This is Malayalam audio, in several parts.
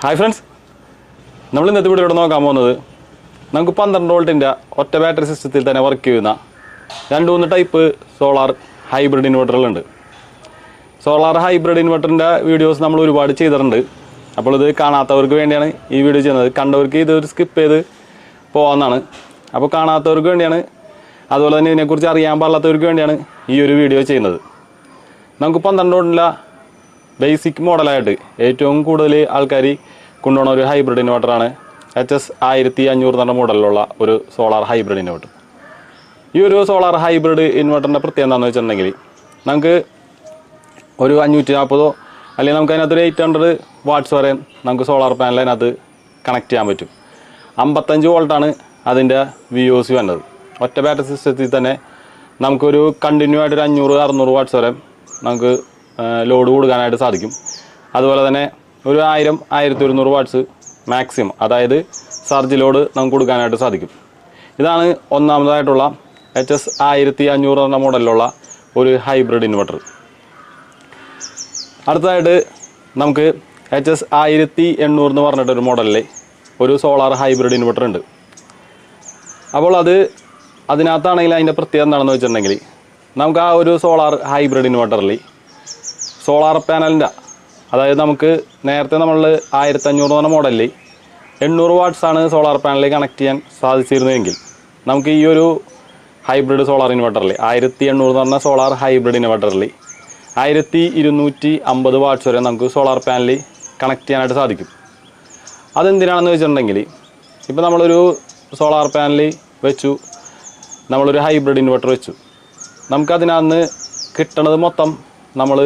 ഹായ് ഫ്രണ്ട്സ് നമ്മൾ ഇന്നത്തെ ഇവിടെ നോക്കാൻ പോകുന്നത് നമുക്ക് പന്ത്രണ്ട് വോൾട്ടിന്റെ ഒറ്റ ബാറ്ററി സിസ്റ്റത്തിൽ തന്നെ വർക്ക് ചെയ്യുന്ന രണ്ട് മൂന്ന് ടൈപ്പ് സോളാർ ഹൈബ്രിഡ് ഇൻവെർട്ടറുകളുണ്ട് സോളാർ ഹൈബ്രിഡ് ഇൻവെർട്ടറിന്റെ വീഡിയോസ് നമ്മൾ ഒരുപാട് ചെയ്തിട്ടുണ്ട്. അപ്പോൾ ഇത് കാണാത്തവർക്ക് വേണ്ടിയാണ് ഈ വീഡിയോ ചെയ്യുന്നത്. കണ്ടവർക്ക് ഇത് ഒരു സ്കിപ്പ് ചെയ്ത് പോകാമെന്നാണ് അപ്പോൾ കാണാത്തവർക്ക് വേണ്ടിയാണ് അതുപോലെ തന്നെ ഇതിനെക്കുറിച്ച് അറിയാൻ പാടില്ലാത്തവർക്ക് വേണ്ടിയാണ് ഈ ഒരു വീഡിയോ ചെയ്യുന്നത്. നമുക്ക് പന്ത്രണ്ട് വോൾട്ടില്ല ബേസിക് മോഡലായിട്ട് ഏറ്റവും കൂടുതൽ ആൾക്കാർ കൊണ്ടുപോകുന്ന ഒരു ഹൈബ്രിഡ് ഇൻവെർട്ടറാണ് എച്ച് എസ് ആയിരത്തി അഞ്ഞൂറ് എന്ന മോഡലിലുള്ള ഒരു സോളാർ ഹൈബ്രിഡ് ഇൻവെർട്ടർ ഈ ഒരു സോളാർ ഹൈബ്രിഡ് ഇൻവെർട്ടറിന്റെ പ്രത്യേകത എന്താണെന്ന് വെച്ചിട്ടുണ്ടെങ്കിൽ നമുക്ക് ഒരു അഞ്ഞൂറ്റി നാൽപ്പതോ അല്ലെങ്കിൽ നമുക്ക് അതിനകത്ത് ഒരു എയ്റ്റ് ഹൺഡ്രഡ് വാട്ട്സ് വരെ നമുക്ക് സോളാർ പാനൽ അതിനകത്ത് കണക്ട് ചെയ്യാൻ പറ്റും. അമ്പത്തഞ്ച് വോൾട്ടാണ് അതിന്റെ വി ഒ സി വന്നത് ഒറ്റ ബാറ്ററി സിസ്റ്റത്തിൽ തന്നെ നമുക്കൊരു കണ്ടിന്യൂ ആയിട്ട് ഒരു അഞ്ഞൂറ് അറുന്നൂറ് വാട്ട്സ് വരെ നമുക്ക് ലോഡ് കൊടുക്കാനായിട്ട് സാധിക്കും. അതുപോലെ തന്നെ ഒരു ആയിരം ആയിരത്തി ഒരുന്നൂറ് വാട്ട്സ് മാക്സിമം അതായത് സർജ് ലോഡ് നമുക്ക് കൊടുക്കാനായിട്ട് സാധിക്കും. ഇതാണ് ഒന്നാമതായിട്ടുള്ള എച്ച് എസ് ആയിരത്തി അഞ്ഞൂറ് എന്ന മോഡലിലുള്ള ഒരു ഹൈബ്രിഡ് ഇൻവെർട്ടർ. അടുത്തതായിട്ട് നമുക്ക് എച്ച് എസ് ആയിരത്തി എണ്ണൂറ് എന്ന് പറഞ്ഞിട്ടൊരു മോഡലിൽ ഒരു സോളാർ ഹൈബ്രിഡ് ഇൻവെർട്ടർ ഉണ്ട്. അപ്പോൾ അത് അതിനകത്താണെങ്കിൽ അതിന്റെ പ്രത്യേകത എന്താണെന്ന് വെച്ചിട്ടുണ്ടെങ്കിൽ നമുക്ക് ആ ഒരു സോളാർ ഹൈബ്രിഡ് ഇൻവെർട്ടറിൽ സോളാർ പാനലിന്റെ. അതായത് നമുക്ക് നേരത്തെ നമ്മൾ ആയിരത്തി അഞ്ഞൂറ് എന്ന മോഡലിൽ എണ്ണൂറ് വാട്ട്സ് ആണ് സോളാർ പാനലിൽ കണക്ട് ചെയ്യാൻ സാധിച്ചിരുന്നതെങ്കിൽ നമുക്ക് ഈ ഒരു ഹൈബ്രിഡ് സോളാർ ഇൻവെർട്ടറിൽ ആയിരത്തി എണ്ണൂറ് എന്ന് പറഞ്ഞ സോളാർ ഹൈബ്രിഡ് ഇൻവെർട്ടറിൽ ആയിരത്തി ഇരുന്നൂറ്റി അമ്പത് വാട്ട്സ് വരെ നമുക്ക് സോളാർ പാനലിൽ കണക്ട് ചെയ്യാനായിട്ട് സാധിക്കും. അതെന്തിനാണെന്ന് വെച്ചിട്ടുണ്ടെങ്കിൽ ഇപ്പോൾ നമ്മളൊരു സോളാർ പാനൽ വെച്ചു നമ്മളൊരു ഹൈബ്രിഡ് ഇൻവെർട്ടർ വെച്ചു. നമുക്കതിനകത്ത് കിട്ടണത് മൊത്തം നമ്മൾ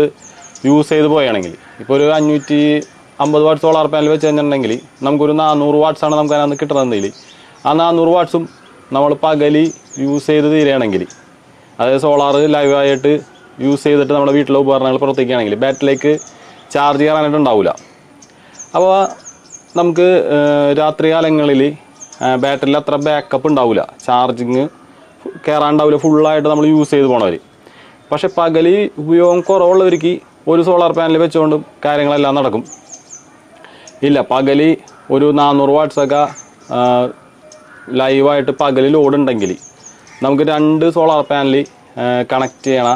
യൂസ് ചെയ്ത് പോയാണെങ്കിൽ. ഇപ്പോൾ ഒരു അഞ്ഞൂറ്റി അമ്പത് വാട്ട് സോളാർ പാനൽ വെച്ച് കഴിഞ്ഞിട്ടുണ്ടെങ്കിൽ നമുക്കൊരു നാനൂറ് വാട്ട്സ് ആണ് നമുക്ക് അതിനകത്ത് കിട്ടണമെന്നില്ല ആ നാനൂറ് വാട്ട്സും നമ്മൾ പകലി യൂസ് ചെയ്ത് തീരുകയാണെങ്കിൽ അതായത് സോളാർ ലൈവായിട്ട് യൂസ് ചെയ്തിട്ട് നമ്മുടെ വീട്ടിലെ ഉപകരണങ്ങൾ പ്രവർത്തിക്കുകയാണെങ്കിൽ ബാറ്ററിയിലേക്ക് ചാർജ് ചെയ്യാനായിട്ട് ഉണ്ടാവില്ല അപ്പോൾ നമുക്ക് രാത്രി കാലങ്ങളിൽ ബാറ്ററിയിൽ അത്ര ബാക്കപ്പ് ഉണ്ടാവില്ല ചാർജിങ് കയറാണ്ടാവില്ല ഫുള്ളായിട്ട് നമ്മൾ യൂസ് ചെയ്ത് പോണവർ പക്ഷെ പകലി ഉപയോഗം കുറവുള്ളവർക്ക് ഒരു സോളാർ പാനൽ വെച്ചുകൊണ്ടും കാര്യങ്ങളെല്ലാം നടക്കും. ഇല്ല പകലി ഒരു നാനൂറ് വാട്ട്സൊക്കെ ലൈവായിട്ട് പകൽ ലോഡ് ഉണ്ടെങ്കിൽ നമുക്ക് രണ്ട് സോളാർ പാനൽ കണക്ട് ചെയ്യണ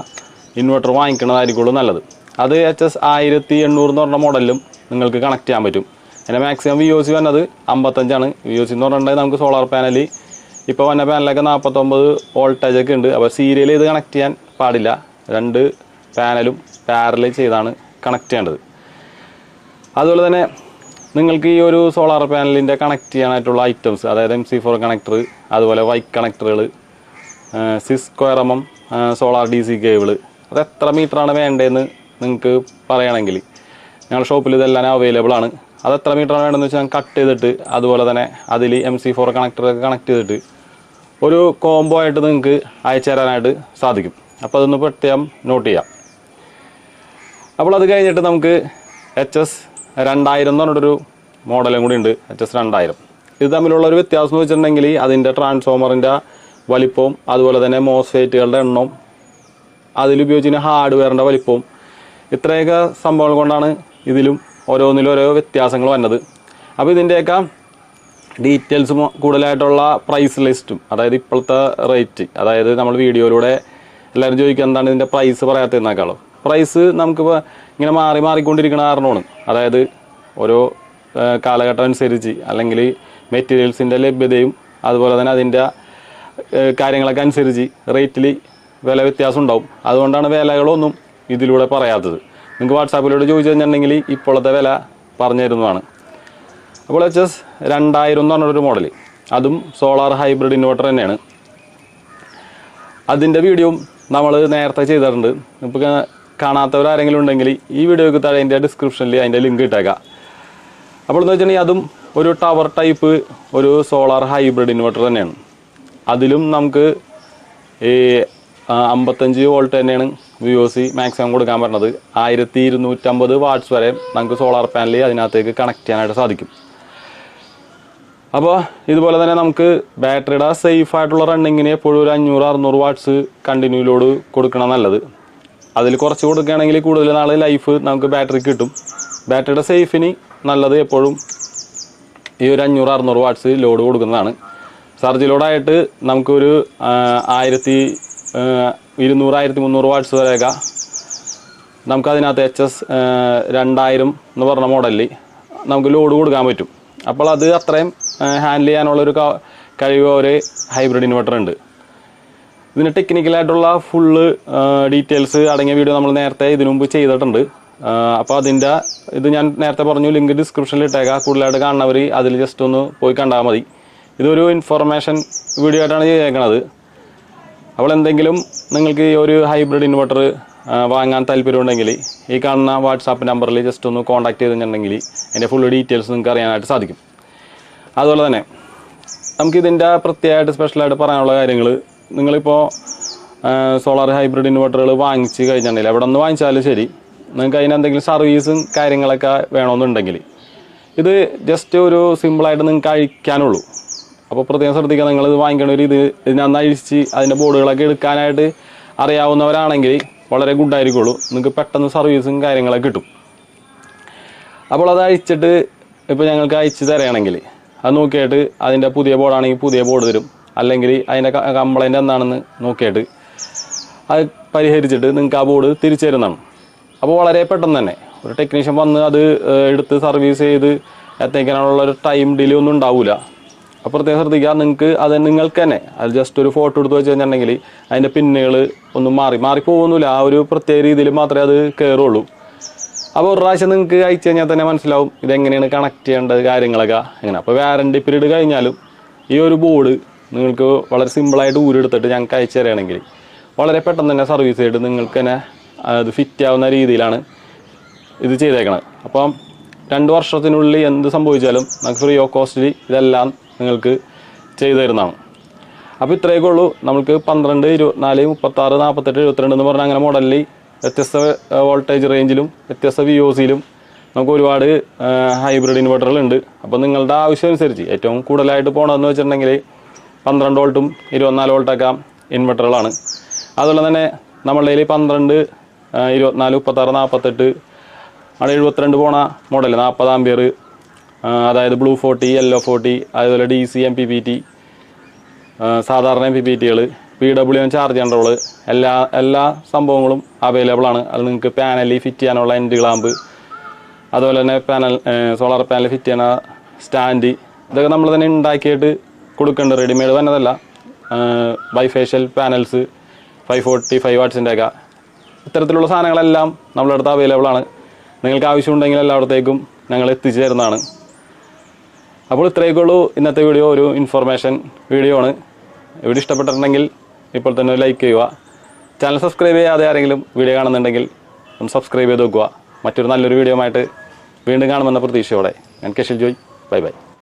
ഇൻവെർട്ടർ വാങ്ങിക്കണതായിരിക്കുള്ളൂ നല്ലത്. അത് എച്ച് എസ് ആയിരത്തി എണ്ണൂറ് എന്ന് പറഞ്ഞ മോഡലിലും നിങ്ങൾക്ക് കണക്ട് ചെയ്യാൻ പറ്റും. അതിന്റെ മാക്സിമം വി ഒ സി വന്നത് അമ്പത്തഞ്ചാണ്. വി ഒ സി എന്ന് പറഞ്ഞിട്ടുണ്ടെങ്കിൽ നമുക്ക് സോളാർ പാനൽ ഇപ്പോൾ വന്ന പാനലൊക്കെ നാൽപ്പത്തൊമ്പത് വോൾട്ടേജൊക്കെ ഉണ്ട്. അപ്പോൾ സീരിയൽ ഇത് കണക്ട് ചെയ്യാൻ പാടില്ല. രണ്ട് പാനലും പാരലൽ ചെയ്താണ് കണക്ട് ചെയ്യേണ്ടത്. അതുപോലെ തന്നെ നിങ്ങൾക്ക് ഈ ഒരു സോളാർ പാനലിന്റെ കണക്ട് ചെയ്യാനായിട്ടുള്ള ഐറ്റംസ് അതായത് എം സി ഫോർ കണക്ടർ അതുപോലെ വൈക്ക് കണക്ടറുകൾ സിസ് square M M solar D C cable അത് എത്ര മീറ്ററാണ് വേണ്ടതെന്ന് നിങ്ങൾക്ക് പറയുകയാണെങ്കിൽ ഞങ്ങളുടെ ഷോപ്പിൽ ഇതെല്ലാം അവൈലബിൾ ആണ്. അത് എത്ര മീറ്ററാണ് വേണ്ടതെന്ന് വെച്ചാൽ കട്ട് ചെയ്തിട്ട് അതുപോലെ തന്നെ അതിൽ എം സി ഫോർ കണക്ടറൊക്കെ കണക്ട് ചെയ്തിട്ട് ഒരു കോംബോ ആയിട്ട് നിങ്ങൾക്ക് അയച്ചു തരാനായിട്ട് സാധിക്കും. അപ്പോൾ അതൊന്ന് പ്രത്യേകം നോട്ട് ചെയ്യാം. അപ്പോൾ അത് കഴിഞ്ഞിട്ട് നമുക്ക് എച്ച് എസ് രണ്ടായിരം എന്ന് പറഞ്ഞിട്ടൊരു മോഡലും കൂടി ഉണ്ട് എച്ച് എസ് രണ്ടായിരം. ഇത് തമ്മിലുള്ള ഒരു വ്യത്യാസം വെച്ചിട്ടുണ്ടെങ്കിൽ അതിന്റെ ട്രാൻസ്ഫോമറിന്റെ വലിപ്പവും അതുപോലെ തന്നെ മോസ്ഫേറ്റുകളുടെ എണ്ണവും അതിലുപയോഗിച്ചിരുന്ന ഹാർഡ്വെയറിന്റെ വലിപ്പവും ഇത്രയൊക്കെ സംഭവങ്ങൾ കൊണ്ടാണ് ഇതിലും ഓരോന്നിലും ഓരോ വ്യത്യാസങ്ങൾ വന്നത്. അപ്പോൾ ഇതിന്റെയൊക്കെ ഡീറ്റെയിൽസും കൂടുതലായിട്ടുള്ള പ്രൈസ് ലിസ്റ്റും അതായത് ഇപ്പോഴത്തെ റേറ്റ് അതായത് നമ്മൾ വീഡിയോയിലൂടെ എല്ലാവരും ചോദിക്കുക എന്താണ് ഇതിന്റെ പ്രൈസ് പറയാത്തതിനേക്കാളും പ്രൈസ് നമുക്കിപ്പോൾ ഇങ്ങനെ മാറി മാറിക്കൊണ്ടിരിക്കുന്ന കാരണമാണ്. അതായത് ഓരോ കാലഘട്ടം അനുസരിച്ച് അല്ലെങ്കിൽ മെറ്റീരിയൽസിന്റെ ലഭ്യതയും അതുപോലെ തന്നെ അതിന്റെ കാര്യങ്ങളൊക്കെ അനുസരിച്ച് റേറ്റിൽ വില വ്യത്യാസം ഉണ്ടാവും. അതുകൊണ്ടാണ് വിലകളൊന്നും ഇതിലൂടെ പറയാത്തത്. നിങ്ങൾക്ക് വാട്സാപ്പിലൂടെ ചോദിച്ചു കഴിഞ്ഞിട്ടുണ്ടെങ്കിൽ ഇപ്പോഴത്തെ വില പറഞ്ഞു തരുന്നതാണ്. അപ്പോൾ എച്ച് എസ് രണ്ടായിരം എന്ന് പറഞ്ഞൊരു മോഡൽ അതും സോളാർ ഹൈബ്രിഡ് ഇൻവെർട്ടർ തന്നെയാണ്. അതിന്റെ വീഡിയോയും നമ്മൾ നേരത്തെ ചെയ്തിട്ടുണ്ട്. ഇപ്പോൾ കാണാത്തവരാരെങ്കിലും ഉണ്ടെങ്കിൽ ഈ വീഡിയോയ്ക്ക് താഴെ അതിന്റെ ഡിസ്ക്രിപ്ഷനിൽ അതിന്റെ ലിങ്ക് ഇട്ടേക്കാം. അപ്പോൾ എന്ന് വെച്ചിട്ടുണ്ടെങ്കിൽ അതും ഒരു ടവർ ടൈപ്പ് ഒരു സോളാർ ഹൈബ്രിഡ് ഇൻവെർട്ടർ തന്നെയാണ്. അതിലും നമുക്ക് ഈ അമ്പത്തഞ്ച് വോൾട്ട് തന്നെയാണ് വി ഒ സി മാക്സിമം കൊടുക്കാൻ പറ്റുന്നത് ആയിരത്തി ഇരുന്നൂറ്റമ്പത് വാട്ട്സ് വരെ നമുക്ക് സോളാർ പാനൽ അതിനകത്തേക്ക് കണക്ട് ചെയ്യാനായിട്ട് സാധിക്കും. അപ്പോൾ ഇതുപോലെ തന്നെ നമുക്ക് ബാറ്ററിയുടെ സേഫ് ആയിട്ടുള്ള റണ്ണിങ്ങിന് എപ്പോഴും ഒരു അഞ്ഞൂറ് അറുന്നൂറ് വാട്ട്സ് കണ്ടിന്യൂലോട് കൊടുക്കണം നല്ലത്. അതിൽ കുറച്ച് കൊടുക്കുകയാണെങ്കിൽ കൂടുതൽ നാൾ ലൈഫ് നമുക്ക് ബാറ്ററി കിട്ടും. ബാറ്ററിയുടെ സേഫിന് നല്ലത് എപ്പോഴും ഈ ഒരു അഞ്ഞൂറ് അറുന്നൂറ് വാട്ട്സ് ലോഡ് കൊടുക്കുന്നതാണ്. സർജ് ലോഡായിട്ട് നമുക്കൊരു ആയിരത്തി ഇരുന്നൂറ് ആയിരത്തി മുന്നൂറ് വാട്ട്സ് വരെയൊക്കെ നമുക്കതിനകത്ത് എച്ച് എസ് രണ്ടായിരം എന്ന് പറഞ്ഞ മോഡലിൽ നമുക്ക് ലോഡ് കൊടുക്കാൻ പറ്റും. അപ്പോൾ അത് അത്രയും ഹാൻഡിൽ ചെയ്യാനുള്ളൊരു കഴിവ് ഒരു ഹൈബ്രിഡ് ഇൻവെർട്ടർ ഉണ്ട്. ഇതിന് ടെക്നിക്കലായിട്ടുള്ള ഫുള്ള് ഡീറ്റെയിൽസ് അടങ്ങിയ വീഡിയോ നമ്മൾ നേരത്തെ ഇതിനു മുമ്പ് ചെയ്തിട്ടുണ്ട്. അപ്പോൾ അതിന്റെ ഇത് ഞാൻ നേരത്തെ പറഞ്ഞു ലിങ്ക് ഡിസ്ക്രിപ്ഷനിൽ ഇട്ടേക്കാം. കൂടുതലായിട്ട് കാണുന്നവർ അതിൽ ജസ്റ്റ് ഒന്ന് പോയി കണ്ടാൽ മതി. ഇതൊരു ഇൻഫർമേഷൻ വീഡിയോ ആയിട്ടാണ് ചെയ്തേക്കണത്. അപ്പോൾ എന്തെങ്കിലും നിങ്ങൾക്ക് ഈ ഒരു ഹൈബ്രിഡ് ഇൻവെർട്ടർ വാങ്ങാൻ താല്പര്യമുണ്ടെങ്കിൽ ഈ കാണുന്ന വാട്സാപ്പ് നമ്പറിൽ ജസ്റ്റ് ഒന്ന് കോൺടാക്ട് ചെയ്തിട്ടുണ്ടെങ്കിൽ അതിന്റെ ഫുൾ ഡീറ്റെയിൽസ് നിങ്ങൾക്ക് അറിയാനായിട്ട് സാധിക്കും. അതുപോലെ തന്നെ നമുക്കിതിന്റെ പ്രത്യേകമായിട്ട് സ്പെഷ്യലായിട്ട് പറയാനുള്ള കാര്യങ്ങൾ നിങ്ങളിപ്പോൾ സോളാർ ഹൈബ്രിഡ് ഇൻവെർട്ടറുകൾ വാങ്ങിച്ച് കഴിഞ്ഞിട്ടുണ്ടെങ്കിൽ എവിടെ നിന്ന് വാങ്ങിച്ചാലും ശരി. നിങ്ങൾക്ക് അതിനെന്തെങ്കിലും സർവീസും കാര്യങ്ങളൊക്കെ വേണമെന്നുണ്ടെങ്കിൽ. ഇത് ജസ്റ്റ് ഒരു സിമ്പിളായിട്ട് നിങ്ങൾക്ക് അഴിക്കാനുള്ളൂ അപ്പോൾ പ്രത്യേകം ശ്രദ്ധിക്കുക നിങ്ങൾ ഇത് വാങ്ങിക്കണ ഒരു ഇത് ഇതിനന്ന് അഴിച്ച് അതിന്റെ ബോർഡുകളൊക്കെ എടുക്കാനായിട്ട് അറിയാവുന്നവരാണെങ്കിൽ വളരെ ഗുഡായിരിക്കുള്ളൂ നിങ്ങൾക്ക് പെട്ടെന്ന് സർവീസും കാര്യങ്ങളൊക്കെ കിട്ടും. അപ്പോൾ അത് അഴിച്ചിട്ട് ഇപ്പോൾ ഞങ്ങൾക്ക് അയച്ച് തരികയാണെങ്കിൽ അത് നോക്കിയിട്ട് അതിന്റെ പുതിയ ബോർഡാണെങ്കിൽ പുതിയ ബോർഡ് തരും. അല്ലെങ്കിൽ അതിന്റെ കംപ്ലൈന്റ് എന്താണെന്ന് നോക്കിയിട്ട് അത് പരിഹരിച്ചിട്ട് നിങ്ങൾക്ക് ആ ബോർഡ് തിരിച്ചു തരുന്നതാണ്. അപ്പോൾ വളരെ പെട്ടെന്ന് തന്നെ ഒരു ടെക്നീഷ്യൻ വന്ന് അത് എടുത്ത് സർവീസ് ചെയ്ത് എത്തിക്കാനുള്ള ഒരു ടൈം ഡിലേ ഒന്നും ഉണ്ടാവില്ല അപ്പോൾ പ്രത്യേകം ശ്രദ്ധിക്കുക നിങ്ങൾക്ക് അത് നിങ്ങൾക്ക് തന്നെ അത് ജസ്റ്റ് ഒരു ഫോട്ടോ എടുത്ത് വെച്ച് കഴിഞ്ഞിട്ടുണ്ടെങ്കിൽ അതിന്റെ പിന്നുകൾ ഒന്നും മാറി മാറിപ്പോകുന്നില്ല ആ ഒരു പ്രത്യേക രീതിയിൽ മാത്രമേ അത് കയറുള്ളൂ. അപ്പോൾ ഒരു പ്രാവശ്യം നിങ്ങൾക്ക് അയച്ചു കഴിഞ്ഞാൽ തന്നെ മനസ്സിലാവും ഇതെങ്ങനെയാണ് കണക്ട് ചെയ്യേണ്ടത് കാര്യങ്ങളൊക്കെ. എങ്ങനെ? അപ്പോൾ വാറണ്ടി പീരീഡ് കഴിഞ്ഞാലും ഈ ഒരു ബോർഡ് നിങ്ങൾക്ക് വളരെ സിമ്പിളായിട്ട് ഊരെടുത്തിട്ട് ഞങ്ങൾക്ക് അയച്ചു തരികയാണെങ്കിൽ വളരെ പെട്ടെന്ന് തന്നെ സർവീസ് ചെയ്ത് നിങ്ങൾക്ക് തന്നെ അത് ഫിറ്റ് ആവുന്ന രീതിയിലാണ് ഇത് ചെയ്തേക്കണത്. അപ്പം രണ്ട് വർഷത്തിനുള്ളിൽ എന്ത് സംഭവിച്ചാലും നമുക്ക് ഫ്രീ ഓഫ് കോസ്റ്റിൽ ഇതെല്ലാം നിങ്ങൾക്ക് ചെയ്തു തരുന്നതാണ്. അപ്പോൾ ഇത്രയൊക്കെ ഉള്ളൂ. നമുക്ക് പന്ത്രണ്ട് ഇരുപത്തിനാല് മുപ്പത്താറ് നാൽപ്പത്തെട്ട് എഴുപത്തിരണ്ട് എന്ന് പറഞ്ഞാൽ അങ്ങനെ മോഡലിൽ വ്യത്യസ്ത വോൾട്ടേജ് റേഞ്ചിലും വ്യത്യസ്ത വി ഒ സിയിലും നമുക്ക് ഒരുപാട് ഹൈബ്രിഡ് ഇൻവെർട്ടറുകളുണ്ട് അപ്പോൾ നിങ്ങളുടെ ആവശ്യം അനുസരിച്ച് ഏറ്റവും കൂടുതലായിട്ട് പോകണമെന്ന് വെച്ചിട്ടുണ്ടെങ്കിൽ പന്ത്രണ്ട് വോൾട്ടും ഇരുപത്തിനാല് വോൾട്ടൊക്കെ ഇൻവെർട്ടറുകളാണ്. അതുപോലെ തന്നെ നമ്മളുടെ കയ്യിൽ പന്ത്രണ്ട് ഇരുപത്തിനാല് മുപ്പത്താറ് നാൽപ്പത്തെട്ട് അവിടെ എഴുപത്തിരണ്ട് പോണ മോഡൽ നാൽപ്പത് ആമ്പിയർ അതായത് ബ്ലൂ ഫോർട്ടി യെല്ലോ ഫോർട്ടി അതുപോലെ D C M P P T സാധാരണ M P P ടികൾ P W M charge control എല്ലാ എല്ലാ സംഭവങ്ങളും അവൈലബിൾ ആണ്. അത് നിങ്ങൾക്ക് പാനലിൽ ഫിറ്റ് ചെയ്യാനുള്ള എൻഡ് ക്ലാമ്പ് അതുപോലെ തന്നെ പാനൽ സോളാർ പാനൽ ഫിറ്റ് ചെയ്യുന്ന സ്റ്റാൻഡ് ഇതൊക്കെ നമ്മൾ തന്നെ ഉണ്ടാക്കിയിട്ട് കൊടുക്കുന്നുണ്ട് റെഡിമെയ്ഡ് വന്നതല്ല bifacial panels five forty five വാട്ട്സിന്റെ ഒക്കെ. ഇത്തരത്തിലുള്ള സാധനങ്ങളെല്ലാം നമ്മുടെ അടുത്ത് അവൈലബിൾ ആണ്. നിങ്ങൾക്ക് ആവശ്യമുണ്ടെങ്കിൽ എല്ലായിടത്തേക്കും ഞങ്ങൾ എത്തിച്ചു തരുന്നതാണ്. അപ്പോൾ ഇത്രയൊക്കെ ഉള്ളൂ ഇന്നത്തെ വീഡിയോ ഒരു ഇൻഫർമേഷൻ വീഡിയോ ആണ്. വീഡിയോ ഇഷ്ടപ്പെട്ടിട്ടുണ്ടെങ്കിൽ ഇപ്പോൾ തന്നെ ലൈക്ക് ചെയ്യുക. ചാനൽ സബ്സ്ക്രൈബ് ചെയ്യാതെ ആരെങ്കിലും വീഡിയോ കാണുന്നുണ്ടെങ്കിൽ ഒന്ന് സബ്സ്ക്രൈബ് ചെയ്ത് നോക്കുക മറ്റൊരു നല്ലൊരു വീഡിയോ ആയിട്ട് വീണ്ടും കാണുമെന്ന പ്രതീക്ഷയോടെ. ഞാൻ കെഷിൽ ജോയ്. Bye bye